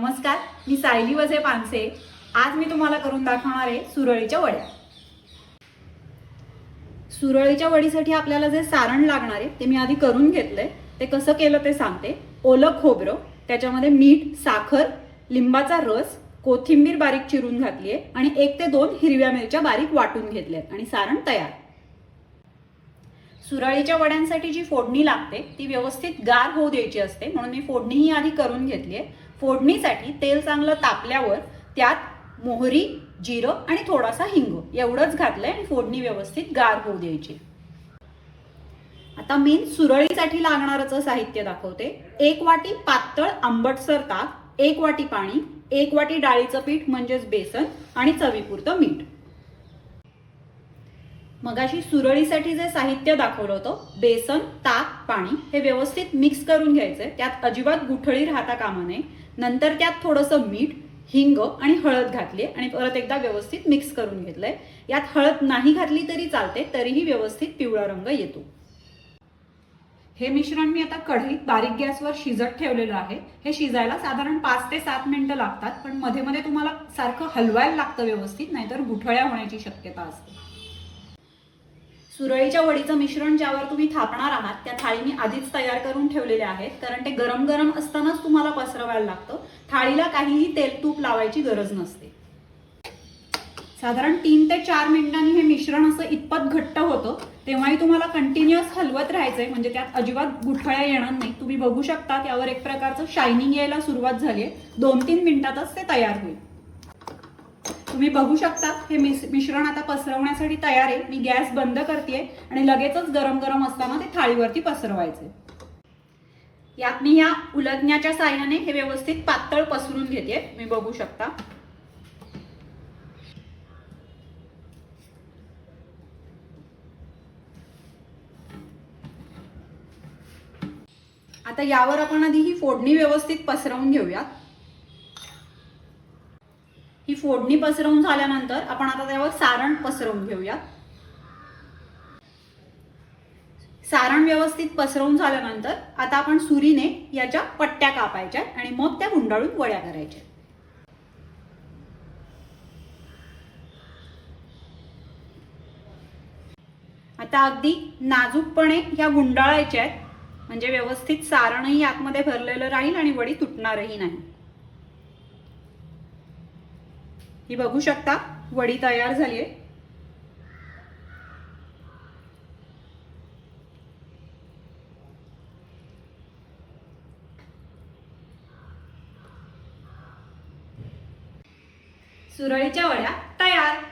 नमस्कार मी सायली वझे पानसे. आज मी तुम्हाला करून दाखवणार आहे सुरळीच्या वड्या. सुरळीच्या वडीसाठी आपल्याला जे सारण लागणार आहे ते मी आधी करून घेतलंय. ते कसं केलं ते सांगते. ओलं खोबरं त्याच्यामध्ये मीठ साखर लिंबाचा रस कोथिंबीर बारीक चिरून घातली आहे आणि एक ते दोन हिरव्या मिरच्या बारीक वाटून घेतल्यात आणि सारण तयार. सुरळीच्या वड्यांसाठी जी फोडणी लागते ती व्यवस्थित गार होऊ द्यायची असते म्हणून मी फोडणी ही आधी करून घेतली आहे फोडणीसाठी तेल चांगलं तापल्यावर त्यात मोहरी जिरं आणि थोडासा हिंग एवढंच घातलंय आणि फोडणी व्यवस्थित गार होऊ द्यायची. आता मेन सुरळीसाठी लागणारच साहित्य दाखवते एक वाटी पातळ आंबटसर ताक एक वाटी पाणी एक वाटी डाळीचं पीठ म्हणजेच बेसन आणि चवीपुरतं मीठ. मगाशी सुरळीसाठी जे साहित्य दाखवलं होतं बेसन ताक पाणी हे व्यवस्थित मिक्स करून घ्यायचंय. त्यात अजिबात गुठळी राहता कामा नये. नंतर त्यात थोडंसं मीठ हिंग आणि हळद घातली आणि परत एकदा व्यवस्थित मिक्स करून घेतलंय. यात हळद नाही घातली तरी चालते तरीही व्यवस्थित पिवळा रंग येतो. हे मिश्रण मी आता कढईत बारीक गॅसवर शिजत ठेवलेलं आहे. हे शिजायला साधारण पाच ते सात मिनिटं लागतात पण मध्ये मध्ये तुम्हाला सारखं हलवायला लागतं व्यवस्थित नाहीतर गुठळ्या होण्याची शक्यता असते. सुरळीच्या वडीचं मिश्रण ज्यावर तुम्ही थापणार आहात त्या थाळी मी आधीच तयार करून ठेवलेल्या आहेत. कारण ते गरम गरम असतानाच तुम्हाला पसरवायला लागतं. थाळीला काहीही तेल तूप लावायची गरज नसते. साधारण तीन ते चार मिनिटांनी हे मिश्रण असं इतपत घट्ट होतं तेव्हाही तुम्हाला कंटिन्युअस हलवत राहायचंय. म्हणजे त्यात अजिबात गुठळ्या येणार नाही. तुम्ही बघू शकता त्यावर एक प्रकारचं शायनिंग यायला सुरुवात झाली आहे दोन तीन मिनिटातच ते तयार होईल. तुम्ही बघू शकता हे मिस- मिश्रण आता पसरवण्यासाठी तयार आहे. मी गॅस बंद करते आणि लगेचच गरम गरम असताना ते थाळीवरती पसरवायचे. यात मी या उलटण्याच्या साह्याने हे व्यवस्थित पातळ पसरून घेते मी बघू शकता. आता यावर आपण आधी ही फोडणी व्यवस्थित पसरवून घेऊयात ही फोडणी पसरवून झाल्यानंतर आपण आता त्यावर सारण पसरवून घेऊयात सारण व्यवस्थित पसरवून झाल्यानंतर आता आपण सुरीने याच्या पट्ट्या कापायच्या आणि मग त्या गुंडाळून वड्या करायच्या. आता अगदी नाजूकपणे ह्या गुंडाळायच्या आहेत. म्हणजे व्यवस्थित सारणही आतमध्ये भरलेलं राहील आणि वडी तुटणारही नाही. ही बघू शकता वडी तयार झाली आहे. सुरळीच्या वड्या तयार.